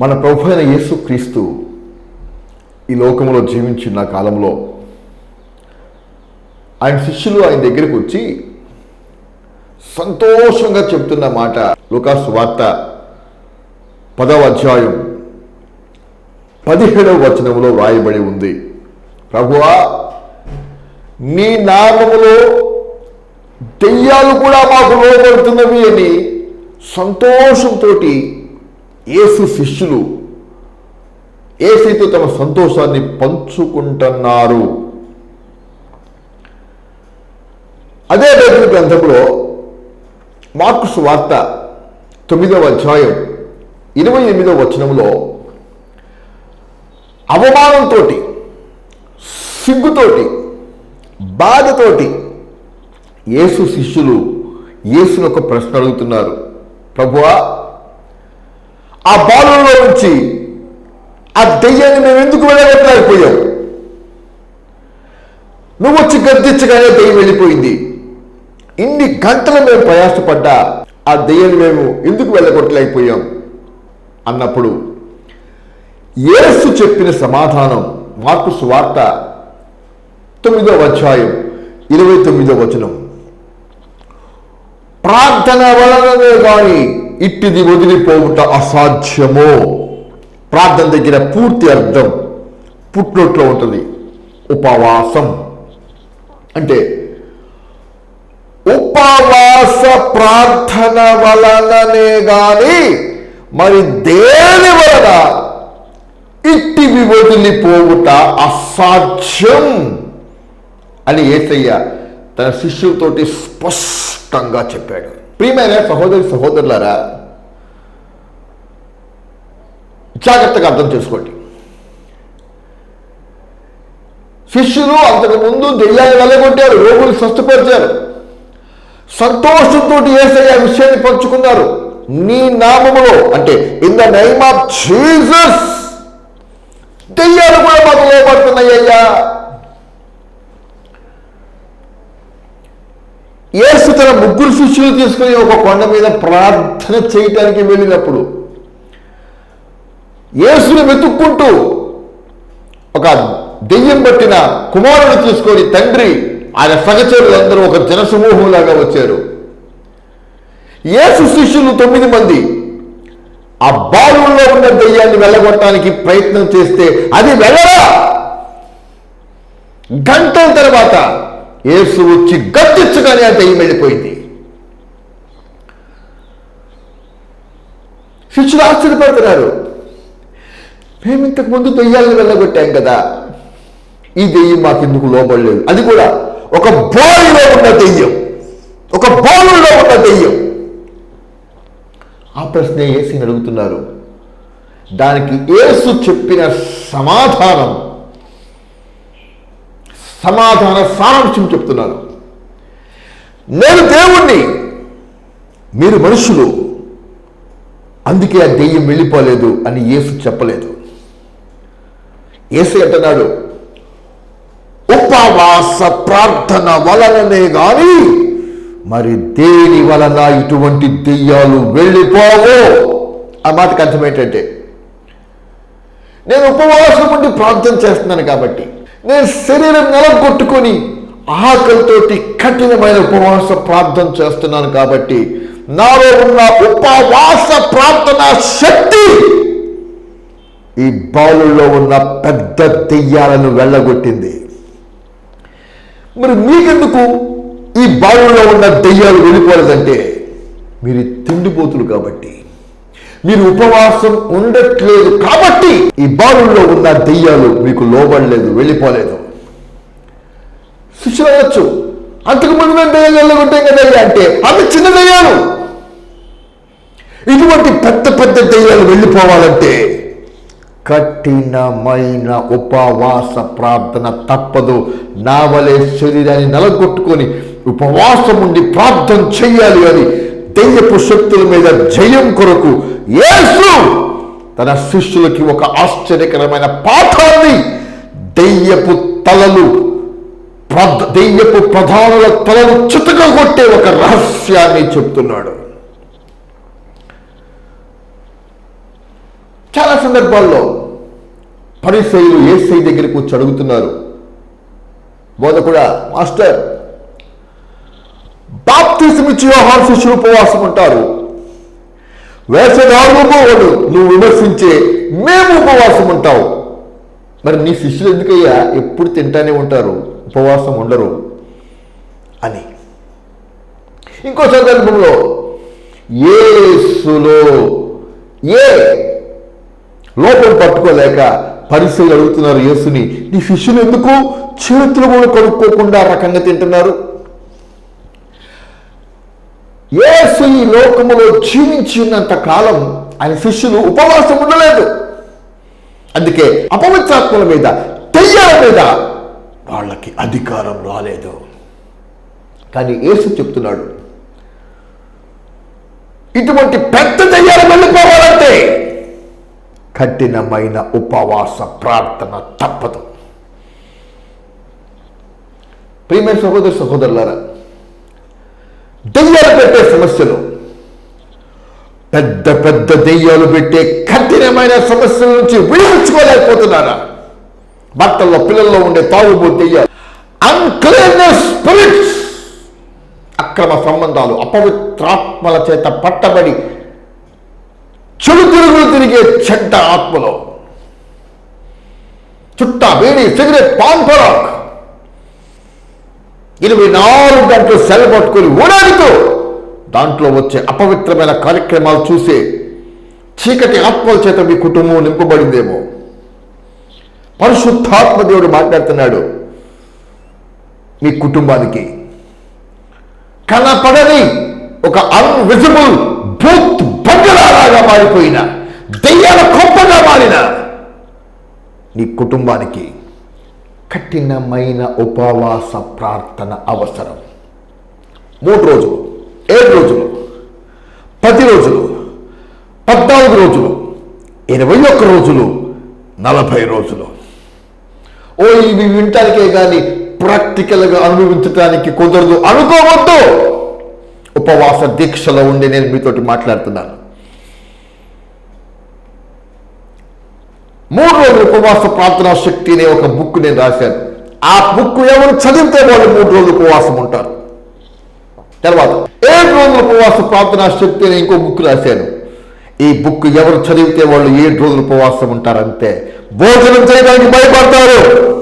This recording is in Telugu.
మన ప్రభు అయిన యేసుక్రీస్తు ఈ లోకంలో జీవించిన కాలంలో ఆయన శిష్యులు ఆయన దగ్గరికి వచ్చి సంతోషంగా చెప్తున్న మాట లుకాసు వార్త పదవ అధ్యాయం పదిహేడవ వచనంలో వ్రాయబడి ఉంది. ప్రభువా నీ నామములో దెయ్యాలు కూడా మాకు లోపడుతున్నవి అని సంతోషంతో యేసు శిష్యులు ఏసైతో తమ సంతోషాన్ని పంచుకుంటున్నారు. అదే బైబిల్ గ్రంథంలో మార్కుస్ వార్త తొమ్మిదవ అధ్యాయం ఇరవై ఎనిమిదవ వచనంలో అవమానంతో సిగ్గుతోటి బాధతోటి యేసు శిష్యులు యేసును ఒక ప్రశ్న అడుగుతున్నారు. ప్రభువా ఆ బాలులో నుంచి ఆ దెయ్యాన్ని మేము ఎందుకు వెళ్ళగొట్టలేకపోయాం నువ్వు వచ్చి గర్దించగానే దెయ్యం వెళ్ళిపోయింది. ఇన్ని గంటలు మేము ప్రయాసపడ్డా ఆ దెయ్యాన్ని మేము ఎందుకు వెళ్ళగొట్టలేకపోయాం? అన్నప్పుడు ఏసు చెప్పిన సమాధానం మార్పు సువార్త తొమ్మిదో అధ్యాయం ఇరవై తొమ్మిదో వచనం. ప్రార్థన వలననే కానీ ఇట్టిది వదిలిపోవుట అసాధ్యమో. ప్రార్థన దగ్గర పూర్తి అర్థం పుట్నోట్లో ఉంటుంది. ఉపవాసం. అంటే ఉపవాస ప్రార్థన వలననే గాని మరి దేని వలన ఇట్టివి వదిలిపోవుట అసాధ్యం అని ఏసయ్య తన శిష్యులతోటి స్పష్టంగా చెప్పాడు. ప్రియమైన సహోదరి సహోదరులారా జాగ్రత్తగా అర్థం చేసుకోండి. శిష్యులు అంతకు ముందు దెయ్యాన్ని వెళ్ళగొట్టారు రోగులు స్వస్థపరిచారు. సంతోషంతో ఏసయ్య ఆ విషయాన్ని పంచుకున్నారు. నీ నామములో అంటే in the name of Jesus దెయ్యాలు కూడా మాకు లోపడుతున్నాయ్యా యేసు తన ముగ్గురు శిష్యులు తీసుకుని ఒక కొండ మీద ప్రార్థన చేయటానికి వెళ్ళినప్పుడు యేసుని వెతుక్కుంటూ ఒక దెయ్యం పట్టిన కుమారుడు తీసుకొని తండ్రి ఆయన సహచరులందరూ ఒక జనసమూహంలాగా వచ్చారు. యేసు శిష్యులు తొమ్మిది మంది ఆ బాలుల్లో ఉన్న దెయ్యాన్ని వెళ్ళగొట్టడానికి ప్రయత్నం చేస్తే అది వెళ్ళరా? గంటల తర్వాత ఏసు వచ్చి గట్టించగానే ఆ దెయ్యం వెళ్ళిపోయింది. శిష్యులు ఆశ్చర్యపడుతున్నారు. మేము ఇంతకు ముందు దెయ్యాలను వెళ్ళగొట్టాం కదా. ఈ దెయ్యం మాకెందుకు లోబడలేదు? అది కూడా ఒక బోలులో ఉన్న దెయ్యం. ఒక బోలులో ఉన్న దెయ్యం. ఆ ప్రశ్న ఏసీని అడుగుతున్నారు. దానికి ఏసు చెప్పిన సమాధానం సమాధాన సారాంశం చెప్తున్నారు నేను దేవుణ్ణి మీరు మనుషులు అందుకే ఆ దెయ్యం వెళ్ళిపోలేదు అని యేసు చెప్పలేదు. యేసు అంటున్నాడు ఉపవాస ప్రార్థన వలననే గాని మరి దేని వలన ఇటువంటి దెయ్యాలు వెళ్ళిపోవు? ఆ మాటకు అర్థం ఏంటంటే నేను ఉపవాసం ఉండి ప్రార్థన చేస్తున్నాను కాబట్టి నేను శరీరం నెలగొట్టుకొని ఆకలితోటి కఠినమైన ఉపవాస ప్రార్థన చేస్తున్నాను కాబట్టి నాలో ఉన్న ఉపవాస ప్రార్థన శక్తి ఈ బాలుల్లో ఉన్న పెద్ద దెయ్యాలను వెళ్ళగొట్టింది. మరి మీకెందుకు ఈ బాలుల్లో ఉన్న దెయ్యాలు వెళ్ళిపోలేదంటే? మీరు తిండిపోతులు కాబట్టి. మీరు ఉపవాసం ఉండట్లేదు. కాబట్టి ఈ బాలుల్లో ఉన్న దెయ్యాలు మీకు లోబడలేదు వెళ్ళిపోలేదు. శిష్యులు అనొచ్చు. అంతకుముందు మేము దెయ్యాలు వెళ్ళగొట్టాం కదా అంటే అవి చిన్న దెయ్యాలు. ఇటువంటి పెద్ద పెద్ద దెయ్యాలు వెళ్ళిపోవాలంటే కఠినమైన ఉపవాస ప్రార్థన తప్పదు. నా వలె శరీరాన్ని నలగొట్టుకొని ఉపవాసం ఉండి ప్రార్థన చెయ్యాలి అని దెయ్యపు శక్తుల మీద జయం కొరకు యేసు తన శిష్యులకి ఒక ఆశ్చర్యకరమైన పాఠాన్ని దెయ్యపు తలలు దెయ్యపు ప్రధానుల తలలు చితకగొట్టే ఒక రహస్యాన్ని చెప్తున్నాడు. చాలా సందర్భాల్లో పరిశైలు ఏసై దగ్గరికి వచ్చి అడుగుతున్నారు. బోధకుడా మాస్టర్ బాప్తిసం ఇచ్చి యోహాన్ శిష్యులు ఉపవాసం ఉంటారు. వేసవినాడు వాడు నువ్వు విమర్శించే మేము ఉపవాసం ఉంటావు మరి నీ శిష్యులు ఎందుకయ్యా? ఎప్పుడు తింటానే ఉంటారు ఉపవాసం ఉండరు అని. ఇంకో సందర్భంలో ఏసులో ఏ లోపం పట్టుకోలేక పరిస్థితులు అడుగుతున్నారు యేసుని నీ శిష్యులు ఎందుకు చేతులు కూడా కడుక్కోకుండా రకంగా తింటున్నారు? యేసు ఈ లోకములో జీవించి ఉన్నంత కాలం ఆయన శిష్యులు ఉపవాసం ఉండలేదు. అందుకే అపవిత్రాత్మల మీద దెయ్యాల మీద వాళ్ళకి అధికారం రాలేదు. కానీ యేసు చెప్తున్నాడు ఇటువంటి పెద్ద దెయ్యాలు వెళ్ళిపోవాలంటే కఠినమైన ఉపవాస ప్రార్థన తప్పదు. ప్రియమైన సహోదరు సహోదరులారా దెయ్యాలు పెట్టే సమస్యలు. పెద్ద పెద్ద దెయ్యాలు పెట్టే కఠినమైన సమస్యల నుంచి విడిపించుకోలేకపోతున్నారా? భర్తల్లో పిల్లల్లో ఉండే తాగుబోతు దెయ్యాలు. అన్క్లీన్నెస్ స్పిరిట్స్ అక్రమ సంబంధాలు అపవిత్రాత్మల చేత పట్టబడి చెడు తిరుగులు తిరిగే చెడ్డ ఆత్మలో. చుట్టా వేడి సిగరెట్ పాన్ పరాక్ ఇరవై నాలుగు గంటలు సెల పట్టుకొని ఊడాడుతూ దాంట్లో వచ్చే అపవిత్రమైన కార్యక్రమాలు చూసే చీకటి ఆత్మల చేత మీ కుటుంబం నింపబడిందేమో. పరిశుద్ధాత్మ దేవుడు మాట్లాడుతున్నాడు మీ కుటుంబానికి కనపడని ఒక అన్విజిబుల్ భూత్ బంగళాలాగా మారిపోయిన దెయ్యాల కొప్పగా మారిన నీ కుటుంబానికి కఠినమైన ఉపవాస ప్రార్థన అవసరం. మూడు రోజులు ఏడు రోజులు పది రోజులు పద్నాలుగు రోజులు ఇరవై ఒక్క రోజులు నలభై రోజులు. ఓ ఇవి వినటానికే కానీ ప్రాక్టికల్గా అనుభవించడానికి కుదరదు. అనుకోవద్దు. ఉపవాస దీక్షలో ఉండి నేను మీతోటి మాట్లాడుతున్నాను. మూడు రోజులు ఉపవాస ప్రార్థనా శక్తి అనే ఒక బుక్ నేను రాశాను. ఆ బుక్ ఎవరు చదివితే వాళ్ళు మూడు రోజులు ఉపవాసం ఉంటారు. తర్వాత ఏడు రోజులు ఉపవాస ప్రార్థనా శక్తి అనే ఇంకో బుక్ రాశాను. ఈ బుక్ ఎవరు చదివితే వాళ్ళు ఏడు రోజులు ఉపవాసం ఉంటారంతే. భోజనం చేయడానికి భయపడతారు.